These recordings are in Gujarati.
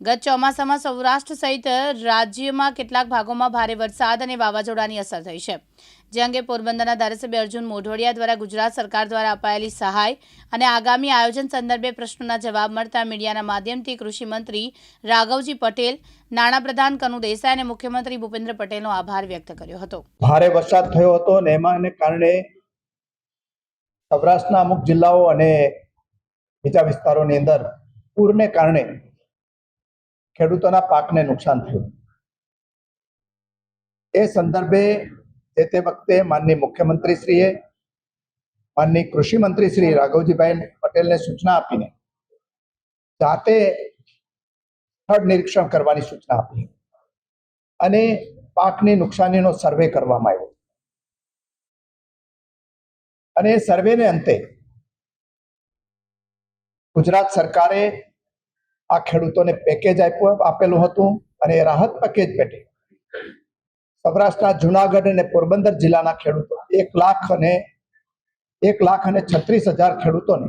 ગત ચોમાસામાં સૌરાષ્ટ્ર સહિત રાજ્યમાં કેટલાક ભાગોમાં ભારે વરસાદ અને વાવાઝોડાની અસર થઈ છે. જે અંગે પોરબંદરના ધારાસભ્ય અર્જુન મોઢોડિયા દ્વારા ગુજરાત સરકાર દ્વારા અપાયેલી સહાય અને આગામી આયોજન સંદર્ભે પ્રશ્નોના જવાબ મળતા મીડિયાના માધ્યમથી કૃષિ મંત્રી રાઘવજી પટેલ નાણાપ્રધાન કનુ દેસાઈ અને મુખ્યમંત્રી ભૂપેન્દ્ર પટેલનો આભાર વ્યક્ત કર્યો હતો. ભારે વરસાદ થયો હતો અને એમાં કારણે સૌરાષ્ટ્રના અમુક જિલ્લાઓ અને બીજા વિસ્તારોની અંદર પૂરને કારણે ખેડૂતોના પાકને નુકસાન થયું. એ સંદર્ભે તે તે વખતે માનની મુખ્યમંત્રીશ્રીએ માનની કૃષિ મંત્રી શ્રી રાઘવજીભાઈ પટેલને સૂચના આપીને જાતે સ્થળ નિરીક્ષણ કરવાની સૂચના આપી અને પાકની નુકસાનીનો સર્વે કરવામાં આવ્યો. અને સર્વેને અંતે ગુજરાત સરકારે આ ખેડૂતોને પેકેજ આપેલું હતું અને એ રાહત પેકેજ પેટે. સૌરાષ્ટ્રના જુનાગઢ અને પોરબંદર જિલ્લાના ખેડૂતો, એક લાખ અને, એક લાખ અને છત્રીસ હજાર ખેડૂતોને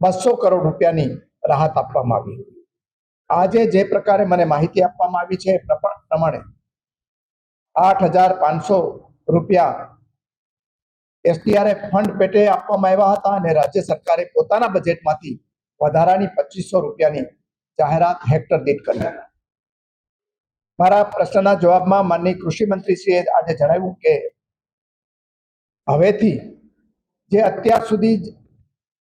બસો કરોડ રૂપિયાની રાહત આપવામાં આવી. આજે જે પ્રકારે મને માહિતી આપવામાં આવી છે એ પ્રમાણે આઠ હજાર પાંચસો રૂપિયા એસટીઆરએફ ફંડ પેટે આપવામાં આવ્યા હતા અને રાજ્ય સરકારે પોતાના બજેટમાંથી વધારાની પચીસો રૂપિયાની જાહેરાત હેક્ટર દીઠ કરી. મારા પ્રશ્નના જવાબમાં માનની કૃષિ મંત્રીશ્રીએ આજે જણાવ્યું કે હવેથી જે અત્યાર સુધી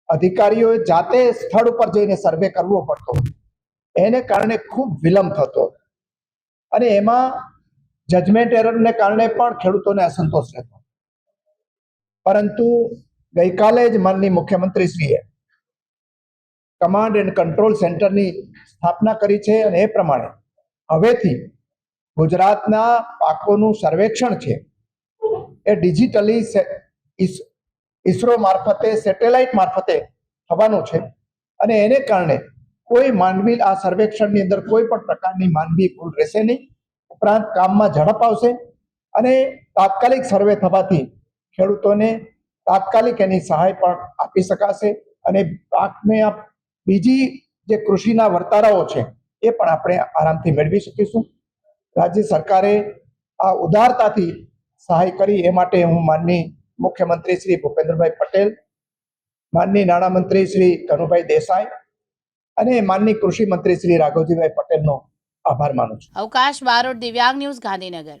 અધિકારીઓએ જાતે સ્થળ ઉપર જઈને સર્વે કરવો પડતો, એને કારણે ખૂબ વિલંબ થતો અને એમાં જજમેન્ટ એરરને કારણે પણ ખેડૂતોને અસંતોષ રહેતો. પરંતુ ગઈકાલે જ માનની મુખ્યમંત્રીશ્રીએ કમાન્ડ એન્ડ કંટ્રોલ સેન્ટરની સ્થાપના કરી છે અને એ પ્રમાણે હવેથી ગુજરાતના પાકોનું સર્વેક્ષણ છે. એ ડિજિટલી ઈસરો મારફતે, સેટેલાઇટ મારફતે થવાનું છે. અને એને કારણે કોઈ માનવી, આ સર્વેક્ષણની અંદર કોઈ પણ પ્રકારની માનવી ભૂલ રહેશે નહીં. ઉપરાંત કામમાં ઝડપ આવશે અને તાત્કાલિક સર્વે થવાથી ખેડૂતોને તાત્કાલિક એની સહાય પણ આપી શકાશે અને પાકને બીજી જે કૃષિના વર્તારાઓ છે, એ પણ આપણે આરામથી મેળવી શકીશું. રાજ્ય સરકારે આ ઉદારતાથી સહાય કરી, એ માટે હું માનની મુખ્યમંત્રી શ્રી ભૂપેન્દ્રભાઈ પટેલ, માનની નાણામંત્રી શ્રી કનુભાઈ દેસાઈ અને માનની કૃષિ મંત્રી શ્રી રાઘવજીભાઈ પટેલનો આભાર માનું છું. અવકાશ બારોટ દિવ્યાંગ ન્યૂઝ ગાંધીનગર.